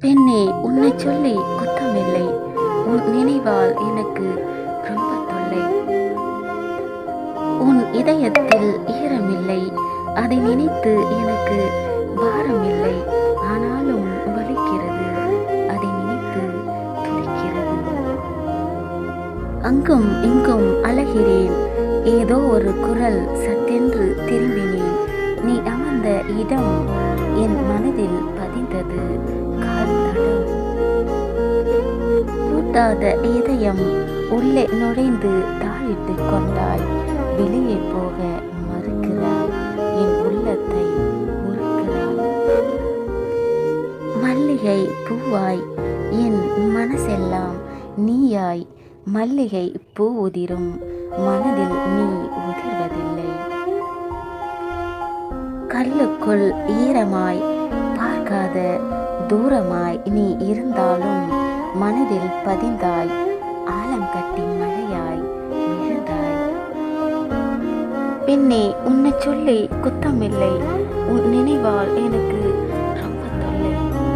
பெண்ணே உன்னை சொல்லி குத்தமில்லை. உன் நினைவால் எனக்கு ரொம்ப தொல்லை உன் இதயத்தில் ஈரமில்லை. அதை நினைத்து எனக்கு பாரமில்லை. ஆனாலும் வலிக்கிறது. அதை நினைத்து துடிக்கிறது. அங்கும் இங்கும் அழகிறேன். ஏதோ ஒரு குரல் சட்டென்று திரும்பினேன். நீ அமர்ந்த இடம் என் மனதில் பதிந்தது. பொருந்தாத இதயம் உள்ளே நுழைந்து தாழிட்டு கொண்டாய். வெளியே போக மறுக்கிறாய். என் உள்ளத்தை உருக்கிறாய் மல்லிகை பூவாய் என் மனசெல்லாம் நீயாய். மல்லிகை பூ உதிரும் மனதில் நீ உதிர்வதில்லை. கல்லுக்குள் ஈரமாய் பார்க்காத தூரமாய் நீ இருந்தாலும் மனதில் பதிந்தாய். ஆலங்கட்டி மழையாய் விழுந்தாய். பெண்ணே உன்னை சொல்லி குத்தமில்லை. உன் நினைவால் எனக்கு